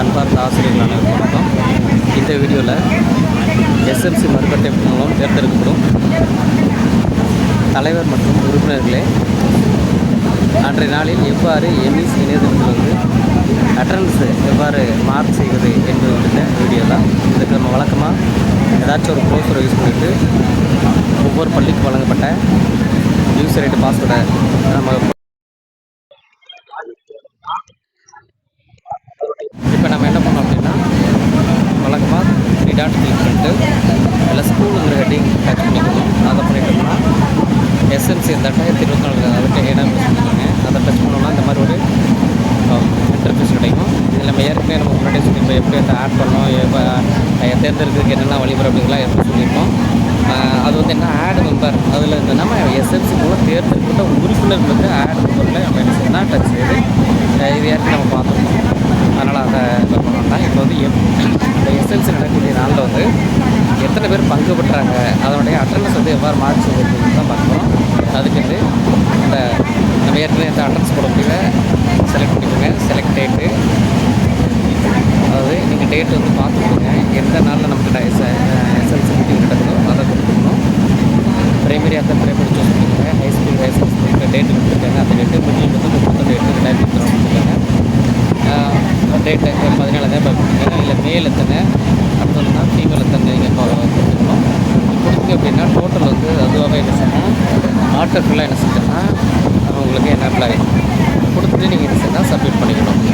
அன்பார்ந்த ஆசிரியர்கள் அனைவருக்கும் வணக்கம். இந்த வீடியோவில் எஸ்எம்சி மறுபட்டை மூலம் தேர்ந்தெடுக்கப்படும் தலைவர் மற்றும் உறுப்பினர்களே அன்றைய நாளில் எவ்வாறு எம்இஸ் இணையதளத்தில் வந்து அட்டண்டன்ஸு எவ்வாறு மார்க் செய்வது என்பது வந்துட்டு வீடியோ தான் இதுக்கு நம்ம வழக்கமாக ஏதாச்சும் ஒரு ப்ரோசரை யூஸ் பண்ணிவிட்டு ஒவ்வொரு பள்ளிக்கு வழங்கப்பட்ட யூசர் ஐடி பாஸ்வேர்டை நம்ம இப்போ நம்ம என்ன பண்ணோம் அப்படின்னா வழக்கமாக த்ரீ டாட் கிளிக் பண்ணிட்டு இல்லை ஸ்கூலுங்கிற ஹெட்டிங் டச் பண்ணிக்கணும் அதை பண்ணிட்டோம்னா எஸ்எம்சி ரெண்டாயிரத்தி இருபத்தி நாலு அதுக்கு இடம் சொல்லியிருக்காங்க அதை டச் பண்ணோம்னா இந்த மாதிரி ஒரு um, இன்டர்ஃபேஸ் கிடைக்கும். இதில் நம்ம ஏற்கனவே நம்ம முன்னாடி சொல்லியிருப்போம் எப்படி அதை ஆட் பண்ணோம் எப்போ தேர்ந்தெடுக்கிறதுக்கு என்னென்ன வழிமுறை அப்படிங்கலாம் எப்படி சொல்லியிருப்போம் அது வந்து என்ன ஆட் மெம்பர் அதில் இந்த நம்ம எஸ்எம்சி மூலம் தேர்ந்தெடுக்கப்பட்ட உறுப்பினர்களுக்கு ஆட் மெம்பரில் நம்ம என்ன செய்யணும் டச் செய்து இது ஏற்கனவே நம்ம பார்த்தோம் அதனால் அதை இது பண்ணோம்னா இப்போ வந்து எப் இந்த எஸ்எல்சி நடக்கக்கூடிய நாளில் வந்து எத்தனை பேர் பங்கு பெற்றாங்க? அதனுடைய அட்டண்டன்ஸ் வந்து எவ்வாறு மார்க் தான் பார்க்குறோம் அதுக்கு இந்த நம்ம ஏற்கனவே இந்த அட்டண்டன்ஸ் முடியல. செலக்ட் பண்ணிக்கோங்க. செலக்ட் டேட்டு அதாவது நீங்கள் டேட் வந்து பார்த்துக்கோங்க. எந்த நாளில் நமக்கு எஸ்எல்சி மீட்டிங் நடக்குதோ அதை கொடுத்துக்கணும். பிரைமரி அந்த பிரைமரி சூஸ் பண்ணிக்கோங்க. High school high school date கொடுத்துருக்காங்க. அந்த டேட்டு மிடில் வந்து முப்பத்தி டேட்டு ரெண்டாயிரத்தி இருபத்தி கொடுத்துருக்காங்க. டேட்டு பதினாலு தான் பார்த்துக்கோங்க இல்லை மேல் எத்தனை? அடுத்ததுனா ஃபீமேல் எத்தனை நீங்கள் கொடுத்துக்கணும் கொடுத்தீங்க அப்படின்னா டோட்டல் வந்து அதுவாகவே என்ன செய்யணும் ஆட்டோ ஃபுல்லாக என்ன செஞ்சோன்னா உங்களுக்கு என்ன அப்ளை கொடுத்துட்டு நீங்கள் என்ன செய்யணும் சப்மிட் பண்ணிக்கணும்.